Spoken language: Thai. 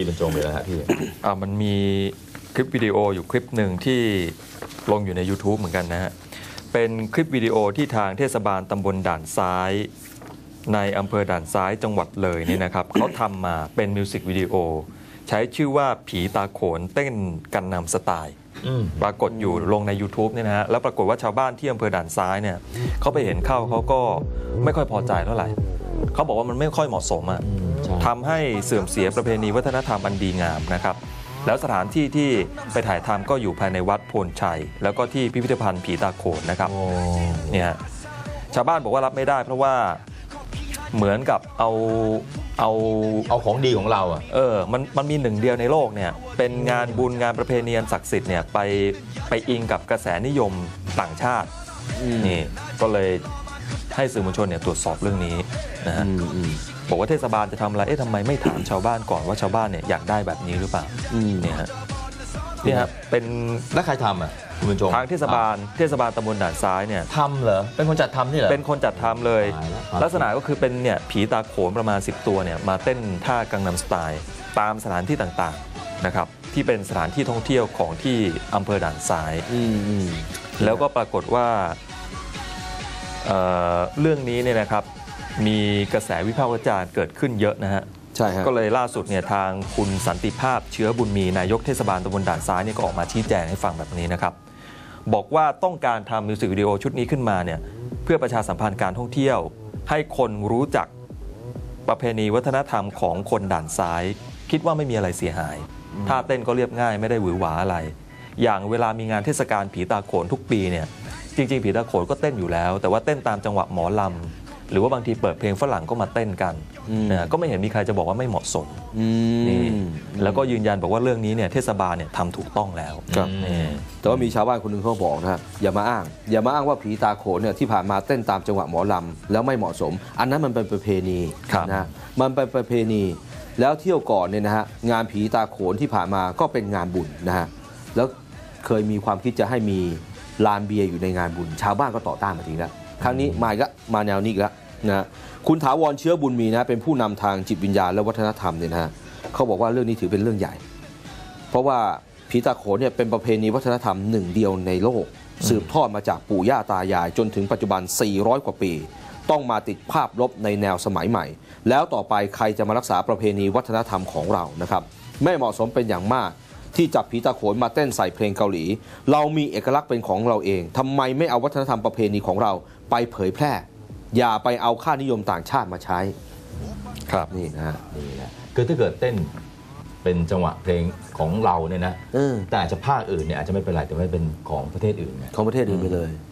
รรจงเลยนะฮะพี่ อ่ามันมีคลิปวิดีโออยู่คลิปหนึ่งที่ลงอยู่ใน YouTube เหมือนกันนะฮะ เป็นคลิปวิดีโอที่ทางเทศบาลตำบลด่านซ้าย ในอำเภอด่านซ้ายจังหวัดเลยเนี่ยนะครับ เขาทำมาเป็นมิวสิกวิดีโอ ใช้ชื่อว่าผีตาโขนเต้นกันนำสไตล์อืมปรากฏอยู่ลงใน YouTube เนี่ยนะฮะ แล้วปรากฏว่าชาวบ้านที่อำเภอด่านซ้ายเนี่ยเขาไปเห็นเข้าเขาก็ไม่ค่อยพอใจเท่าไหร่เขาบอกว่ามันไม่ค่อยเหมาะสมอะอืมใช่ ทำให้เสื่อมเสียประเพณีวัฒนธรรมอันดีงามนะครับ แล้วสถานที่ที่ไปถ่ายทำก็อยู่ภายในวัดโพนชัย แล้วก็ที่พิพิธภัณฑ์ผีตาโขนนะครับโอ้เนี่ยฮะชาวบ้านบอกว่ารับไม่ได้ เพราะว่าเหมือนกับเอาเอาเอาของดีของเราอะเออมันมันมีหนึ่งเดียวในโลกเนี่ยเป็นงานบุญงานประเพณีอันศักดิ์สิทธิ์เนี่ยไปไปอิงกับกระแสนิยมต่างชาตินี่ก็เลย ให้สื่อมวลชนเนี่ยตรวจสอบเรื่องนี้นะฮะอืมอืมบอกว่าเทศบาลจะทำอะไรเอ๊ะทำไมไม่ถามชาวบ้านก่อนว่าชาวบ้านเนี่ยอยากได้แบบนี้หรือเปล่าอืมเนี่ยฮะเนี่ยฮะเป็นแล้วใครทำอะคุณบรรจงทางเทศบาลเทศบาลตำบลด่านซ้ายเนี่ยทำเหรอเป็นคนจัดทำนี่เหรอเป็นคนจัดทำเลยตายแล้วลักษณะก็คือเป็นเนี่ยผีตาโขนประมาณ 10 ตัวเนี่ยมาเต้นท่ากังนำสไตล์ ตามสถานที่ต่างๆนะครับที่เป็นสถานที่ท่องเที่ยวของที่อำเภอด่านซ้ายอืมอืมแล้วก็ปรากฏว่า เอ่อเรื่องนี้เนี่ยนะครับมีกระแสวิพากษ์วิจารณ์เกิดขึ้นเยอะนะฮะใช่ฮะก็เลยล่าสุดเนี่ยทางคุณสันติภาพเชื้อบุญมีนายกเทศบาลตำบลด่านซ้ายเนี่ยก็ออกมาชี้แจงให้ฟังแบบนี้นะครับ บอกว่าต้องการทำมิวสิกวิดีโอชุดนี้ขึ้นมาเนี่ยเพื่อประชาสัมพันธ์การท่องเที่ยว ให้คนรู้จักประเพณีวัฒนธรรมของคนด่านซ้าย คิดว่าไม่มีอะไรเสียหายท่าเต้นก็เรียบง่ายไม่ได้หวือหวาอะไร อย่างเวลามีงานเทศกาลผีตาโขนทุกปีเนี่ย จริงๆผีตาโขนก็เต้นอยู่แล้ว แต่ว่าเต้นตามจังหวะหมอลำหรือว่าบางทีเปิดเพลงฝรั่งก็มาเต้นกันอืมนะก็ไม่เห็นมีใครจะบอกว่าไม่เหมาะสมอืมนี่แล้วก็ยืนยันบอกว่าเรื่องนี้เนี่ยเทศบาลเนี่ยทำถูกต้องแล้วครับนี่แต่ว่ามีชาวบ้านคนหนึ่งเขาบอกนะครับอย่ามาอ้าง อย่ามาอ้างว่าผีตาโขนเนี่ยที่ผ่านมาเต้นตามจังหวะหมอลำแล้วไม่เหมาะสม อันนั้นมันเป็นประเพณีครับนะฮะมันเป็นประเพณี แล้วเที่ยวก่อนเนี่ยนะฮะงานผีตาโขนที่ผ่านมาก็เป็นงานบุญนะฮะแล้วเคยมีความคิดจะให้มี ลานเบียร์อยู่ในงานบุญ ชาวบ้านก็ต่อต้านมาทีแล้วครั้งนี้มาอีกแล้วมาแนวนี้อีกแล้วนะฮะคุณถาวรเชื้อบุญมีนะเป็นผู้นำทางจิตวิญญาณและวัฒนธรรมเนี่ยนะฮะเขาบอกว่าเรื่องนี้ถือเป็นเรื่องใหญ่ เพราะว่าผีตาโขนเนี่ยเป็นประเพณีวัฒนธรรมหนึ่งเดียวในโลก สืบทอดมาจากปู่ย่าตายาย จนถึงปัจจุบัน 400 กว่าปี ต้องมาติดภาพลบในแนวสมัยใหม่ แล้วต่อไปใครจะมารักษาประเพณีวัฒนธรรมของเรานะครับไม่เหมาะสมเป็นอย่างมาก ที่จับผีตาโขนมาเต้นใส่เพลงเกาหลี เรามีเอกลักษณ์เป็นของเราเองทำไมไม่เอาวัฒนธรรมประเพณีของเราไปเผยแพร่ อย่าไปเอาค่านิยมต่างชาติมาใช้ ครับนี่นะฮะนี่นะคือถ้าเกิดเต้นเป็นจังหวะเพลงของเราเนี่ยนะเออแต่อาจจะภาคอื่นเนี่ยอาจจะไม่เป็นไรแต่ว่าเป็นของประเทศอื่นเนี่ยของประเทศอื่นไปเลยม